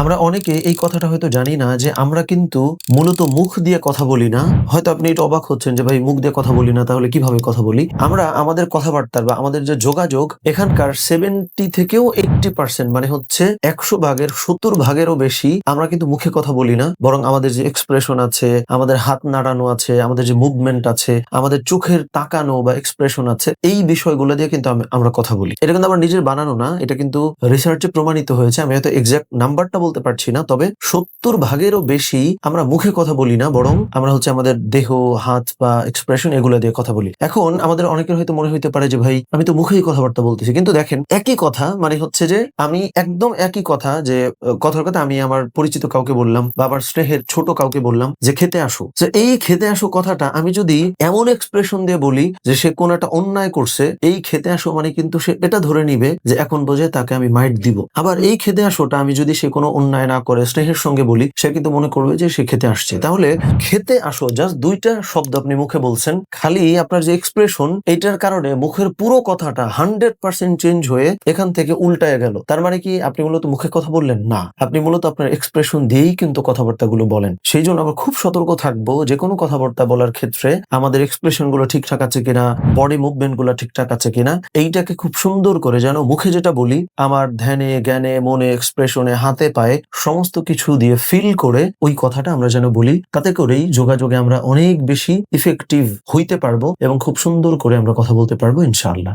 আমরা অনেকে এই কথাটা হয়তো জানি না যে আমরা কিন্তু মূলত মুখ দিয়ে কথা বলি না। হয়তো আপনি এটা অবাক হচ্ছেন যে, ভাই, মুখ দিয়ে কথা বলি না, তাহলে কীভাবে কথা বলি? আমরা আমাদের কথাবার্তার বা আমাদের যে যোগাযোগ, এখানকার সেভেন্টি থেকেও এইটটি পার্সেন্ট মানে হচ্ছে একশো ভাগের সত্তর ভাগেরও বেশি আমরা কিন্তু মুখে কথা বলি না। বরং আমাদের যে এক্সপ্রেশন আছে, আমাদের হাত নাড়ানো আছে, আমাদের যে মুভমেন্ট আছে, আমাদের চোখের তাকানো বা এক্সপ্রেশন আছে, এই বিষয়গুলো দিয়ে কিন্তু আমরা কথা বলি। এটা কিন্তু আমার নিজের বানানো না, এটা কিন্তু রিসার্চে প্রমাণিত হয়েছে। আমি হয়তো এক্সাক্ট নাম্বারটা বলতে পারছি না, তবে সত্তর ভাগেরও বেশি আমরা মুখে কথা বলি না, বরং আমরা হচ্ছে আমাদের দেহ, হাত বা এক্সপ্রেশন এগুলো দিয়ে কথা বলি। এখন আমাদের অনেকের হয়তো মনে হইতে পারে যে, ভাই, আমি তো মুখেই কথাবার্তা বলতেছি। কিন্তু দেখেন, একই কথা মানে হচ্ছে যে, আমি একদম একই কথা যে কথার কথা আমি আমার পরিচিত কাউকে বললাম বা আমার স্নেহের ছোট কাউকে বললাম যে, খেতে আসো। যে, এই খেতে আসো কথাটা আমি যদি এমন এক্সপ্রেশন দিয়ে বলি যে, সে কোন একটা অন্যায় করছে, এই খেতে আসো মানে কিন্তু সে এটা ধরে নিবে যে, এখন বোঝে তাকে আমি মাইট দিব। আবার এই খেতে আসোটা আমি যদি সে কোনো অন্যায় না করে, স্নেহের সঙ্গে বলি, সে কিন্তু মনে করবে যে সে খেতে আসছে। তাহলে খেতে আসো জাস্ট দুইটা শব্দ আপনি মুখে বলছেন। খালি আপনার যে এক্সপ্রেশন এইটার কারণে মুখের পুরো কথাটা হান্ড্রেড পার্সেন্ট চেঞ্জ হয়ে এখান থেকে উল্টায় গেল। তার মানে কি, আপনি মূলত মুখে কথা বললেন? না। আপনি মূলত আপনার এক্সপ্রেশন দিয়েই কিন্তু কথাবার্তাগুলো বলেন। সেই জন্য আমরা খুব সতর্ক থাকব যে কোনো কথাবার্তা বলার ক্ষেত্রে আমাদের এক্সপ্রেশনগুলো ঠিকঠাক আছে কিনা বডি মুভমেন্টগুলো ঠিকঠাক আছে কিনা, এইটাকে খুব সুন্দর করে যেন মুখে যেটা বলি, আমার ধ্যানে, জ্ঞানে, মনে এক্সপ্রেশনে হাতে পায়ে সমস্ত কিছু দিয়ে ফিল করে ওই কথাটা আমরা যেন বলি, তাতে করেই যোগাযোগে আমরা অনেক বেশি ইফেক্টিভ হইতে পারব এবং খুব সুন্দর করে আমরা কথা বলতে পারব ইনশাআল্লাহ।